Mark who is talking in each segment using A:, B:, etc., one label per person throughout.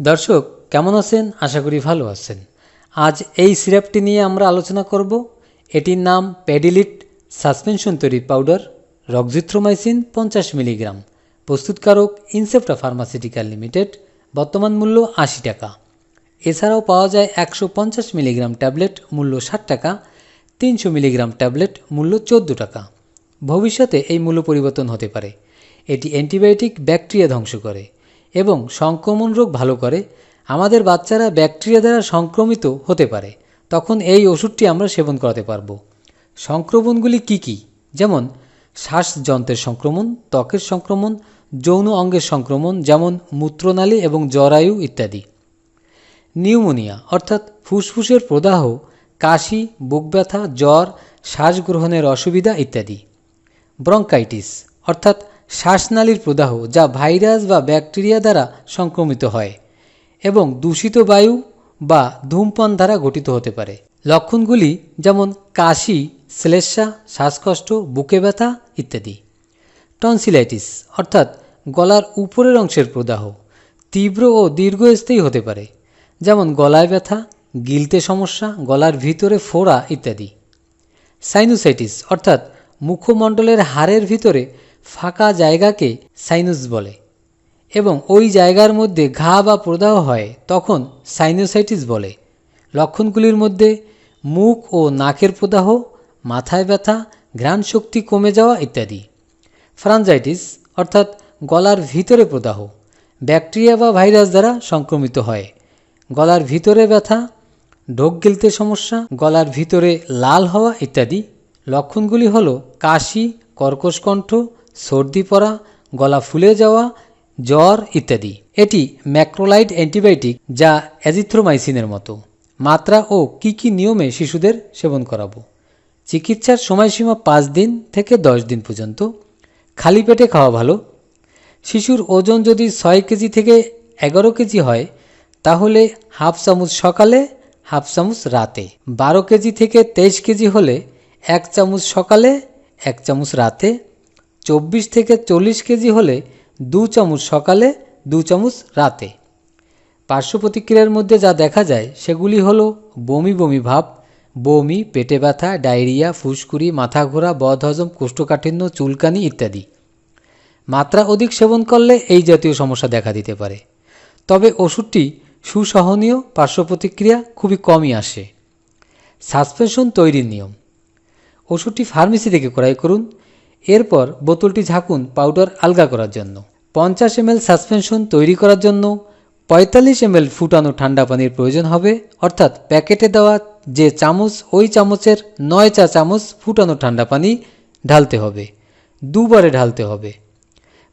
A: দর্শক, কেমন আছেন? আশা করি ভালো আছেন। আজ এই সিরাপটি নিয়ে আমরা আলোচনা করব। এটির নাম প্যাডিলিট সাসপেনশন তৈরি পাউডার, রক্সিথ্রোমাইসিন পঞ্চাশ মিলিগ্রাম, প্রস্তুতকারক ইনসেপ্টা ফার্মাসিউটিক্যাল লিমিটেড, বর্তমান মূল্য আশি টাকা। এছাড়াও পাওয়া যায় একশো পঞ্চাশ মিলিগ্রাম ট্যাবলেট, মূল্য ষাট টাকা, তিনশো মিলিগ্রাম ট্যাবলেট, মূল্য চোদ্দ টাকা। ভবিষ্যতে এই মূল্য পরিবর্তন হতে পারে। এটি অ্যান্টিবায়োটিক ব্যাকটেরিয়া ধ্বংস করে। এবং সংক্রমণ রোগ ভালো করে, আমাদের বাচ্চারা ব্যাকটেরিয়া দ্বারা সংক্রমিত হতে পারে, তখন এই ওষুধটি আমরা সেবন করাতে পারব। সংক্রমণগুলি কি কি? যেমন, শ্বাসযন্ত্রের সংক্রমণ, ত্বকের সংক্রমণ, যৌন অঙ্গের সংক্রমণ, যেমন মূত্রনালী এবং জরায়ু ইত্যাদি। নিউমোনিয়া, অর্থাৎ ফুসফুসের প্রদাহ, কাশি, বুক ব্যথা, জ্বর শ্বাস গ্রহণের অসুবিধা ইত্যাদি। ব্রঙ্কাইটিস, অর্থাৎ শ্বাসনালীর প্রদাহ যা ভাইরাস বা ব্যাকটেরিয়া দ্বারা সংক্রমিত হয় এবং দূষিত বায়ু বা ধূমপান দ্বারা গঠিত হতে পারে। লক্ষণগুলি যেমন কাশি শ্লেষ্মা শ্বাসকষ্ট, বুকে ব্যথা ইত্যাদি। টনসিলাইটিস অর্থাৎ গলার উপরের অংশের প্রদাহ, তীব্র ও দীর্ঘস্থায়ী হতে পারে, যেমন গলায় ব্যথা, গিলতে সমস্যা, গলার ভিতরে ফোড়া ইত্যাদি। সাইনোসাইটিস অর্থাৎ মুখমণ্ডলের হাড়ের ভিতরে ফাঁকা জায়গাকে সাইনুস বলে এবং ওই জায়গার মধ্যে ঘা বা প্রদাহ হয় তখন সাইনোসাইটিস বলে। লক্ষণগুলির মধ্যে মুখ ও নাকের প্রদাহ, মাথায় ব্যথা, ঘ্রাণ শক্তি কমে যাওয়া ইত্যাদি। ফ্রানজাইটিস অর্থাৎ গলার ভিতরে প্রদাহ, ব্যাকটেরিয়া বা ভাইরাস দ্বারা সংক্রমিত হয়। গলার ভিতরে ব্যথা, ঢোক গিলতে সমস্যা, গলার ভিতরে লাল হওয়া ইত্যাদি। লক্ষণগুলি হলো কাশি, কর্কশ কণ্ঠ সর্দি পড়া, গলা ফুলে যাওয়া, জ্বর ইত্যাদি। এটি ম্যাক্রোলাইড অ্যান্টিবায়োটিক যা অ্যাজিথ্রোমাইসিনের মতো। মাত্রা ও কি কি নিয়মে শিশুদের সেবন করাবো? চিকিৎসার সময়সীমা পাঁচ দিন থেকে দশ দিন পর্যন্ত। খালি পেটে খাওয়া ভালো। শিশুর ওজন যদি ছয় কেজি থেকে এগারো কেজি হয়, তাহলে হাফ চামচ সকালে, হাফ চামচ রাতে। বারো কেজি থেকে তেইশ কেজি হলে এক চামচ সকালে, এক চামচ রাতে। চব্বিশ থেকে চল্লিশ কেজি হলে দু চামচ সকালে, দু চামচ রাতে। পার্শ্ব প্রতিক্রিয়ার মধ্যে যা দেখা যায়, সেগুলি হলো বমি বমি ভাব, বমি, পেটে ব্যথা, ডায়রিয়া, ফুসকুড়ি, মাথা ঘোরা, বদহজম, কোষ্ঠকাঠিন্য, চুলকানি ইত্যাদি। মাত্রা অধিক সেবন করলে এই জাতীয় সমস্যা দেখা দিতে পারে। তবে ওষুধটি সুসহনীয়, পার্শ্ব প্রতিক্রিয়া খুবই কমই আসে। সাসপেনশন তৈরির নিয়ম। ওষুধটি ফার্মেসি থেকে ক্রয় করুন। এরপর বোতলটি ঝাঁকুন পাউডার আলগা করার জন্য। পঞ্চাশ এমএল সাসপেনশন তৈরি করার জন্য পঁয়তাল্লিশ এমএল ফুটানো ঠান্ডা পানির প্রয়োজন হবে। অর্থাৎ প্যাকেটে দেওয়া যে চামচ, ওই চামচের নয় চা চামচ ফুটানো ঠান্ডা পানি ঢালতে হবে। দুবারে ঢালতে হবে।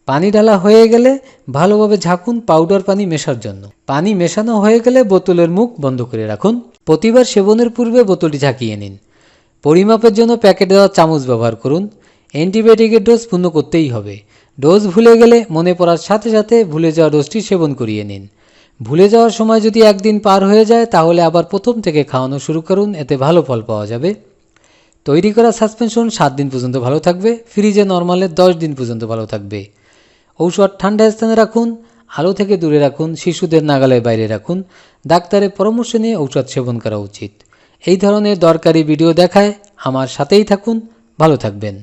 A: পানি ঢালা হয়ে গেলে ভালোভাবে ঝাঁকুন পাউডার পানি মেশার জন্য। পানি মেশানো হয়ে গেলে বোতলের মুখ বন্ধ করে রাখুন। প্রতিবার সেবনের পূর্বে বোতলটি ঝাঁকিয়ে নিন। পরিমাপের জন্য প্যাকেটে দেওয়া চামচ ব্যবহার করুন। অ্যান্টিবায়োটিকের ডোজ পূর্ণ করতেই হবে। ডোজ ভুলে গেলে মনে পড়ার সাথে সাথে ভুলে যাওয়া ডোজটি সেবন করিয়ে নিন। ভুলে যাওয়ার সময় যদি একদিন পার হয়ে যায়, তাহলে আবার প্রথম থেকে খাওয়ানো শুরু করুন, এতে ভালো ফল পাওয়া যাবে। তৈরি করা সাসপেনশন সাত দিন পর্যন্ত ভালো থাকবে, ফ্রিজে নর্মালে দশ দিন পর্যন্ত ভালো থাকবে। ঔষধ ঠান্ডা স্থানে রাখুন, আলো থেকে দূরে রাখুন, শিশুদের নাগালের বাইরে রাখুন। ডাক্তারের পরামর্শ নিয়ে ঔষধ সেবন করা উচিত। এই ধরনের দরকারি ভিডিও দেখায় আমার সাথেই থাকুন, ভালো থাকবেন।